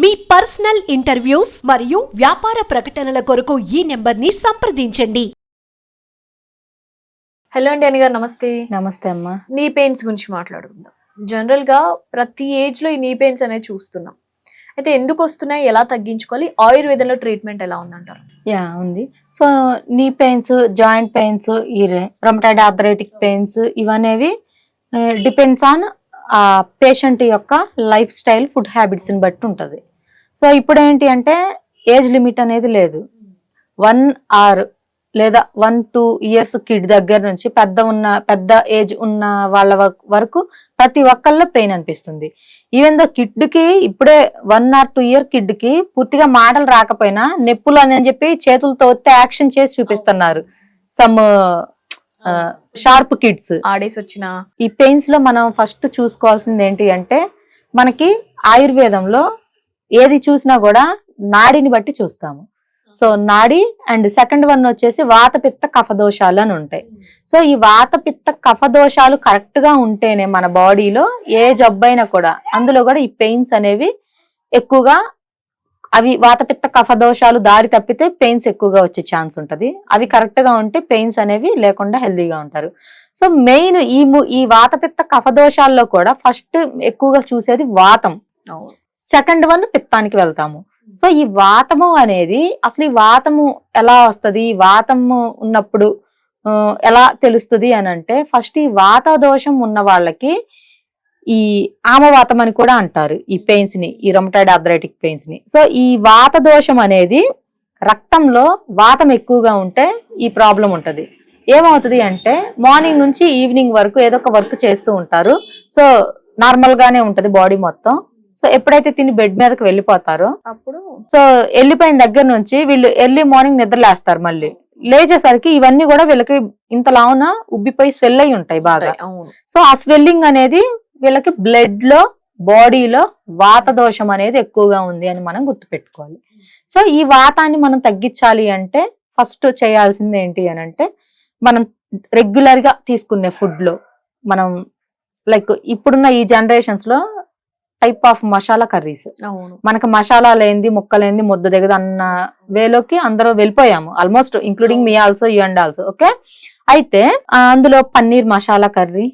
మీ personal interviews మరియు వ్యాపార ప్రకటనల కొరకు ఈ నెంబర్ని సంప్రదించండి. హలో అండి అని గారు నమస్తే. నమస్తే అమ్మా. నీ పెయిన్స్ గురించి మాట్లాడుకుందాం. జనరల్గా ప్రతి ఏజ్లో ఈ నీ పెయిన్స్ అనేది చూస్తున్నాం. అయితే ఎందుకు వస్తున్నాయి ఎలా తగ్గించుకోవాలి ఆయుర్వేదంలో ట్రీట్మెంట్ ఎలా ఉందంటారు? యా ఉంది. So knee pains joint pains ఈ రొమటైడ్ ఆర్థరైటిక్ పెయిన్స్ ఇవనేవి డిపెండ్స్ ఆన్ ఆ పేషెంట్ యొక్క లైఫ్ స్టైల్ ఫుడ్ హ్యాబిట్స్ని బట్టి ఉంటుంది. సో ఇప్పుడు ఏంటి అంటే ఏజ్ లిమిట్ అనేది లేదు. వన్ ఆర్ లేదా వన్ టూ ఇయర్స్ కిడ్ దగ్గర నుంచి పెద్ద ఉన్న పెద్ద ఏజ్ ఉన్న వాళ్ళ వ- వరకు ప్రతి ఒక్కళ్ళ పెయిన్ అనిపిస్తుంది. ఈవెన్ దో కిడ్కి ఇప్పుడే వన్ ఆర్ టూ ఇయర్ కిడ్కి పూర్తిగా మాటలు రాకపోయినా నొప్పులు అని చెప్పి చేతులతో వస్తే యాక్షన్ చేసి చూపిస్తున్నారు. Some sharp kids. ఆడేసి వచ్చిన. ఈ పెయిన్స్లో మనం ఫస్ట్ చూసుకోవాల్సింది ఏంటి అంటే మనకి ఆయుర్వేదంలో ఏది చూసినా కూడా నాడిని బట్టి చూస్తాము. సో నాడి అండ్ సెకండ్ వన్ వచ్చేసి వాతపిత్త కఫదోషాలు అని ఉంటాయి. సో ఈ వాతపిత్త కఫదోషాలు కరెక్ట్గా ఉంటేనే మన బాడీలో ఏ జబ్బైనా కూడా అందులో కూడా ఈ పెయిన్స్ అనేవి ఎక్కువగా అవి వాతపిత్త కఫదోషాలు దారి తప్పితే పెయిన్స్ ఎక్కువగా వచ్చే ఛాన్స్ ఉంటది. అవి కరెక్ట్గా ఉంటే పెయిన్స్ అనేవి లేకుండా హెల్దీగా ఉంటారు. సో మెయిన్ ఈ ఈ వాతపిత్త కఫదోషాల్లో కూడా ఫస్ట్ ఎక్కువగా చూసేది వాతం. సెకండ్ వన్ పిత్తానికి వెళ్తాము. సో ఈ వాతము అనేది అసలు ఈ వాతము ఎలా వస్తది? ఈ వాతము ఉన్నప్పుడు ఎలా తెలుస్తుంది అని అంటే ఫస్ట్ ఈ వాత దోషం ఉన్న వాళ్ళకి ఈ ఆమవాతం అని కూడా అంటారు ఈ పెయిన్స్ని ఈ రొమటైడ్ ఆర్థరైటిక్ పెయిన్స్ని. సో ఈ వాత దోషం అనేది రక్తంలో వాతం ఎక్కువగా ఉంటే ఈ ప్రాబ్లం ఉంటది. ఏమవుతుంది అంటే మార్నింగ్ నుంచి ఈవినింగ్ వరకు ఏదో ఒక వర్క్ చేస్తూ ఉంటారు. సో నార్మల్ గానే ఉంటది బాడీ మొత్తం. సో ఎప్పుడైతే తిని బెడ్ మీదకి వెళ్ళిపోతారో అప్పుడు సో వెళ్ళిపోయిన దగ్గర నుంచి వీళ్ళు ఎర్లీ మార్నింగ్ నిద్రలేస్తారు మళ్ళీ. లేచేసరికి ఇవన్నీ కూడా వీళ్ళకి ఇంత లావున ఉబ్బిపోయి స్వెల్ అయి ఉంటాయి బాగా. సో ఆ స్వెల్లింగ్ అనేది వీళ్ళకి బ్లడ్లో బాడీలో వాత దోషం అనేది ఎక్కువగా ఉంది అని మనం గుర్తుపెట్టుకోవాలి. సో ఈ వాతాన్ని మనం తగ్గించాలి అంటే ఫస్ట్ చేయాల్సింది ఏంటి అని అంటే మనం రెగ్యులర్గా తీసుకునే ఫుడ్లో మనం లైక్ ఇప్పుడున్న ఈ జనరేషన్స్లో టైప్ ఆఫ్ మసాలా కర్రీస్ మనకు మసాలా లేనిది ముక్కలేంది ముద్ద దిగదు అన్న వేలోకి అందరూ వెళ్ళిపోయాము. Almost including me also you and also okay అయితే అందులో paneer masala curry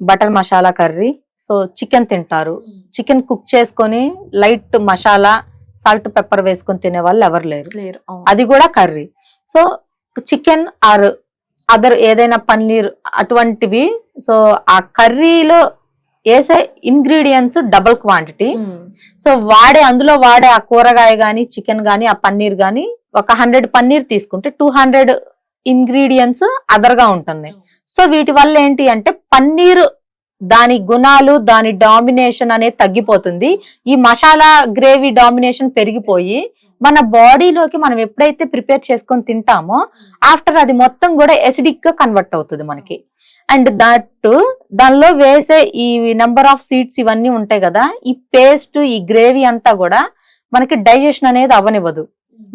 butter masala curry so chicken తింటారు. చికెన్ కుక్ చేసుకొని లైట్ మసాలా సాల్ట్ పెప్పర్ వేసుకొని తినే వాళ్ళు ఎవరు లేరు. అది కూడా curry. So chicken or other ఏదైనా పన్నీర్ అటువంటివి సో ఆ కర్రీలో వేసే ఇంగ్రీడియంట్స్ డబుల్ క్వాంటిటీ. సో వాడే అందులో వాడే ఆ కూరగాయ గాని చికెన్ గాని ఆ పన్నీర్ గాని ఒక హండ్రెడ్ పన్నీర్ తీసుకుంటే టూ హండ్రెడ్ ఇంగ్రీడియంట్స్ అదర్గా ఉంటున్నాయి సో వీటి వల్ల ఏంటి అంటే పన్నీర్ దాని గుణాలు దాని డామినేషన్ అనేది తగ్గిపోతుంది. ఈ మసాలా గ్రేవీ డామినేషన్ పెరిగిపోయి మన బాడీలోకి మనం ఎప్పుడైతే ప్రిపేర్ చేసుకొని తింటామో ఆఫ్టర్ అది మొత్తం కూడా ఎసిడిక్గా కన్వర్ట్ అవుతుంది మనకి. అండ్ దట్ దానిలో వేసే ఈ నెంబర్ ఆఫ్ సీడ్స్ ఇవన్నీ ఉంటాయి కదా ఈ పేస్ట్ ఈ గ్రేవీ అంతా కూడా మనకి డైజెషన్ అనేది అవ్వనివ్వదు.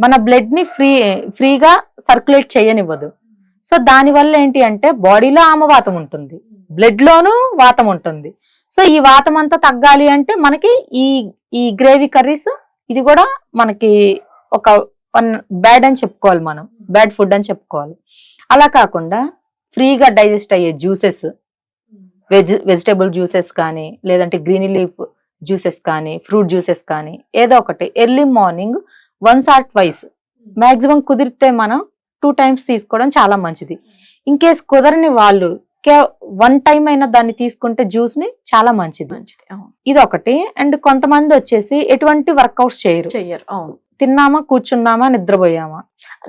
మన బ్లడ్ని ఫ్రీ ఫ్రీగా సర్క్యులేట్ చేయనివ్వదు. సో దాని వల్ల ఏంటి అంటే బాడీలో ఆమవాతం ఉంటుంది. బ్లడ్ లోను వాతం ఉంటుంది. సో ఈ వాతం అంతా తగ్గాలి అంటే మనకి ఈ ఈ గ్రేవీ కర్రీస్ ఇది కూడా మనకి ఒక వన్ బ్యాడ్ అని చెప్పుకోవాలి మనం. బ్యాడ్ ఫుడ్ అని చెప్పుకోవాలి. అలా కాకుండా ఫ్రీగా డైజెస్ట్ అయ్యే జ్యూసెస్ వెజ్ వెజిటేబుల్ జ్యూసెస్ కానీ లేదంటే గ్రీన్ లీఫ్ జ్యూసెస్ కానీ ఫ్రూట్ జ్యూసెస్ కానీ ఏదో ఒకటి early morning once or twice. Maximum కుదిరితే మనం టూ టైమ్స్ తీసుకోవడం చాలా మంచిది. ఇన్ కేస్ కుదరని వాళ్ళు వన్ టైం అయినా దాన్ని తీసుకుంటే జ్యూస్ని చాలా మంచిది. మంచిది అవును. ఇది ఒకటి అండ్ కొంతమంది వచ్చేసి ఎటువంటి వర్కౌట్స్ చేయరు. చెయ్యరు అవును. తిన్నామా కూర్చున్నామా నిద్రపోయామా?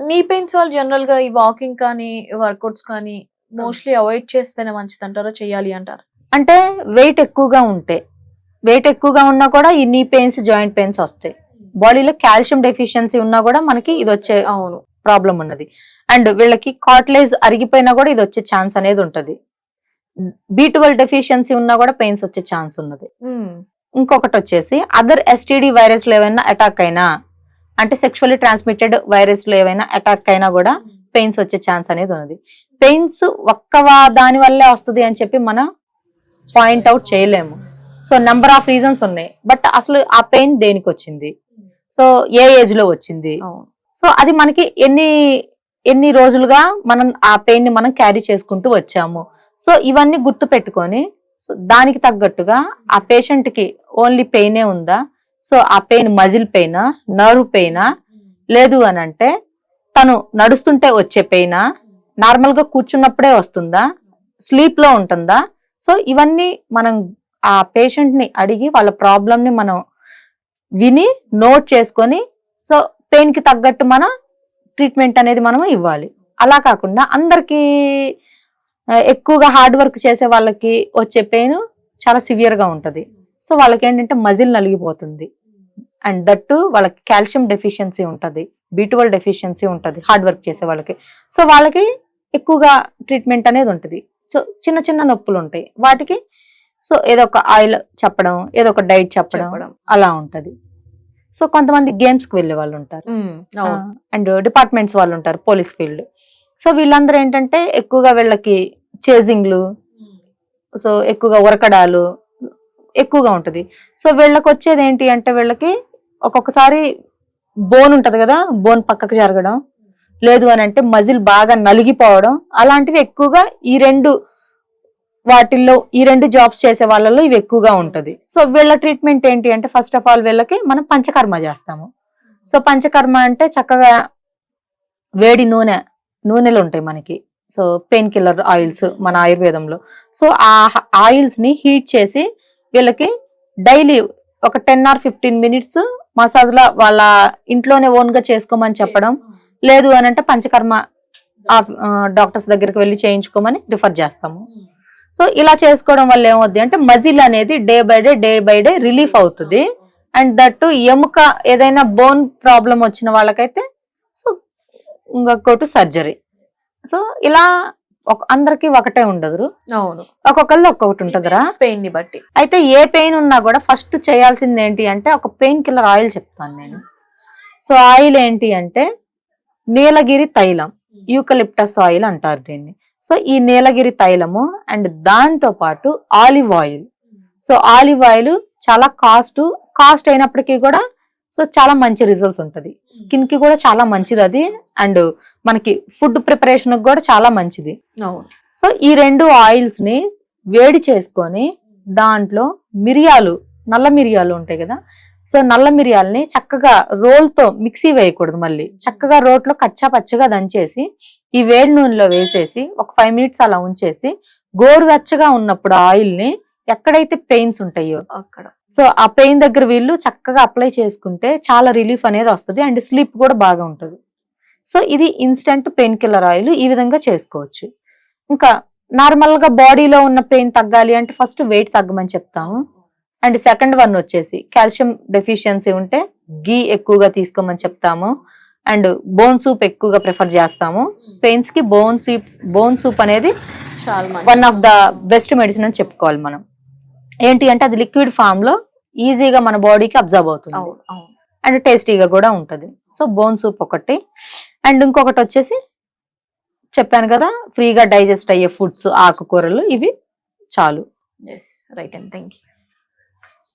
నీ పెయిన్స్ వాళ్ళు జనరల్గా ఈ వాకింగ్ కానీ వర్కౌట్స్ కానీ మోస్ట్లీ అవాయిడ్ చేస్తేనే మంచిది అంటారా చెయ్యాలి అంటారు? అంటే వెయిట్ ఎక్కువగా ఉంటే. వెయిట్ ఎక్కువగా ఉన్నా కూడా ఈ నీ పెయిన్స్ జాయింట్ పెయిన్స్ వస్తాయి. బాడీలో కాల్షియం డెఫిషియన్సీ ఉన్నా కూడా మనకి ఇది వచ్చే అవును. ప్రాబ్లం ఉన్నది. అండ్ వీళ్ళకి కార్టిలేజ్ అరిగిపోయినా కూడా ఇది వచ్చే ఛాన్స్ అనేది ఉంటది. బీ ట్వెల్వ్ డెఫిషియన్సీ ఉన్నా కూడా పెయిన్స్ వచ్చే ఛాన్స్ ఉన్నది. ఇంకొకటి వచ్చేసి అదర్ ఎస్టీడీ వైరస్లు ఏమైనా అటాక్ అయినా అంటే సెక్షువల్లీ ట్రాన్స్మిటెడ్ వైరస్లు ఏవైనా అటాక్ అయినా కూడా పెయిన్స్ వచ్చే ఛాన్స్ అనేది ఉన్నది. పెయిన్స్ ఒక్క దాని వల్లే వస్తుంది అని చెప్పి మనం పాయింట్ అవుట్ చేయలేము. సో నెంబర్ ఆఫ్ రీజన్స్ ఉన్నాయి. బట్ అసలు ఆ పెయిన్ దేనికి వచ్చింది సో ఏ ఏజ్లో వచ్చింది? సో అది మనకి ఎన్ని ఎన్ని రోజులుగా మనం ఆ పెయిన్ని మనం క్యారీ చేసుకుంటూ వచ్చాము. సో ఇవన్నీ గుర్తు పెట్టుకొని సో దానికి తగ్గట్టుగా ఆ పేషెంట్కి ఓన్లీ పెయినే ఉందా? సో ఆ పెయిన్ మజిల్ పెయినా నర్వ్ పెయినా లేదు అని అంటే తను నడుస్తుంటే వచ్చే పెయినా నార్మల్గా కూర్చున్నప్పుడే వస్తుందా? స్లీప్లో ఉంటుందా? సో ఇవన్నీ మనం ఆ పేషెంట్ని అడిగి వాళ్ళ ప్రాబ్లమ్ని మనం విని నోట్ చేసుకొని సో పెయిన్కి తగ్గట్టు మన ట్రీట్మెంట్ అనేది మనం ఇవ్వాలి. అలా కాకుండా అందరికి ఎక్కువగా హార్డ్ వర్క్ చేసే వాళ్ళకి వచ్చే పెయిన్ చాలా సివియర్గా ఉంటది. సో వాళ్ళకి ఏంటంటే మజిల్ నలిగిపోతుంది. అండ్ దట్టు వాళ్ళకి కాల్షియం డెఫిషియన్సీ ఉంటది. బీటువల్ డెఫిషియన్సీ ఉంటది హార్డ్ వర్క్ చేసే వాళ్ళకి. సో వాళ్ళకి ఎక్కువగా ట్రీట్మెంట్ అనేది ఉంటుంది. సో చిన్న చిన్న నొప్పులు ఉంటాయి. వాటికి సో ఏదో ఒక ఆయిల్ చెప్పడం ఏదో ఒక డైట్ చెప్పడం. అలా ఉంటది. సో కొంతమంది గేమ్స్కి వెళ్ళే వాళ్ళు ఉంటారు. అండ్ డిపార్ట్మెంట్స్ వాళ్ళు ఉంటారు పోలీస్ ఫీల్డ్ సో వీళ్ళందరూ ఏంటంటే ఎక్కువగా వీళ్ళకి చేజింగ్లు సో ఎక్కువగా ఉరకడాలు ఎక్కువగా ఉంటది. సో వీళ్ళకి వచ్చేది ఏంటి అంటే వీళ్ళకి ఒక్కొక్కసారి బోన్ ఉంటది కదా బోన్ పక్కకు జరగడం. లేదు అని అంటే మజిల్ బాగా నలిగిపోవడం. అలాంటివి ఎక్కువగా ఈ రెండు వాటిల్లో ఈ రెండు జాబ్స్ చేసే వాళ్ళలో ఇవి ఎక్కువగా ఉంటది. సో వీళ్ళ ట్రీట్మెంట్ ఏంటి అంటే ఫస్ట్ ఆఫ్ ఆల్ వీళ్ళకి మనం పంచకర్మ చేస్తాము. సో పంచకర్మ అంటే చక్కగా వేడి నూనె నూనెలు ఉంటాయి మనకి. సో పెయిన్ కిల్లర్ ఆయిల్స్ మన ఆయుర్వేదంలో. సో ఆ ఆయిల్స్ని హీట్ చేసి వీళ్ళకి డైలీ ఒక ten or fifteen minutes massage లా వాళ్ళ ఇంట్లోనే ఓన్గా చేసుకోమని చెప్పడం. లేదు అని అంటే పంచకర్మ డాక్టర్స్ దగ్గరికి వెళ్ళి చేయించుకోమని రిఫర్ చేస్తాము. Hmm. సో ఇలా చేసుకోవడం వల్ల ఏమవుద్ది అంటే మజిల్ అనేది day by day day by day relief అవుతుంది. అండ్ దట్టు ఎముక ఏదైనా బోన్ ప్రాబ్లం వచ్చిన వాళ్ళకైతే సో ఇంకొకటి సర్జరీ. సో ఇలా ఒక అందరికి ఒకటే ఉండదు అవును. ఒక్కొక్కళ్ళు ఒక్కొక్కటి ఉంటుందిరా. పెయిన్ని బట్టి. అయితే ఏ పెయిన్ ఉన్నా కూడా ఫస్ట్ చేయాల్సింది ఏంటి అంటే ఒక పెయిన్ కిల్లర్ ఆయిల్ చెప్తాను నేను. సో ఆయిల్ ఏంటి అంటే నీలగిరి తైలం యూకలిప్టస్ ఆయిల్ అంటారు దీన్ని. సో ఈ నీలగిరి తైలము అండ్ దాంతో పాటు olive oil. So olive oil చాలా కాస్ట్ కాస్ట్ అయినప్పటికీ కూడా సో చాలా మంచి రిజల్ట్స్ ఉంటది. స్కిన్కి కూడా చాలా మంచిది అది అండ్ మనకి ఫుడ్ ప్రిపరేషన్ కూడా చాలా మంచిది. సో ఈ రెండు ఆయిల్స్ని వేడి చేసుకొని దాంట్లో మిరియాలు నల్ల మిరియాలు ఉంటాయి కదా సో నల్ల మిరియాలని చక్కగా రోల్తో మిక్సీ వేయకూడదు మళ్ళీ. చక్కగా రోట్లో కచ్చా పచ్చగా దంచేసి ఈ వేడి నూనెలో వేసేసి ఒక ఫైవ్ మినిట్స్ అలా ఉంచేసి గోరువెచ్చగా ఉన్నప్పుడు ఆయిల్ని ఎక్కడైతే పెయిన్స్ ఉంటాయో. అక్కడ. సో ఆ పెయిన్ దగ్గర వీళ్ళు చక్కగా అప్లై చేసుకుంటే చాలా రిలీఫ్ అనేది వస్తుంది అండ్ స్లీప్ కూడా బాగా ఉంటుంది. సో ఇది ఇన్స్టెంట్ పెయిన్ కిల్లర్ ఆయిల్ ఈ విధంగా చేసుకోవచ్చు. ఇంకా నార్మల్గా బాడీలో ఉన్న పెయిన్ తగ్గాలి అంటే ఫస్ట్ వెయిట్ తగ్గమని చెప్తాము. అండ్ సెకండ్ వన్ వచ్చేసి కాల్షియం డెఫిషియన్సీ ఉంటే గీ ఎక్కువగా తీసుకోమని చెప్తాము. అండ్ బోన్ సూప్ ఎక్కువగా ప్రిఫర్ చేస్తాము. పెయిన్స్కి బోన్ సూప్ బోన్ సూప్ అనేది one of the best medicine అని చెప్పుకోవాలి మనం. ఏంటి అంటే అది లిక్విడ్ ఫామ్లో ఈజీగా మన బాడీకి అబ్జర్వ్ అవుతుంది. అండ్ టేస్టీగా కూడా ఉంటది. సో బోన్ సూప్ ఒకటి. అండ్ ఇంకొకటి వచ్చేసి చెప్పాను కదా ఫ్రీగా డైజెస్ట్ అయ్యే ఫుడ్స్ ఆకుకూరలు ఇవి చాలు. Yes right and thank you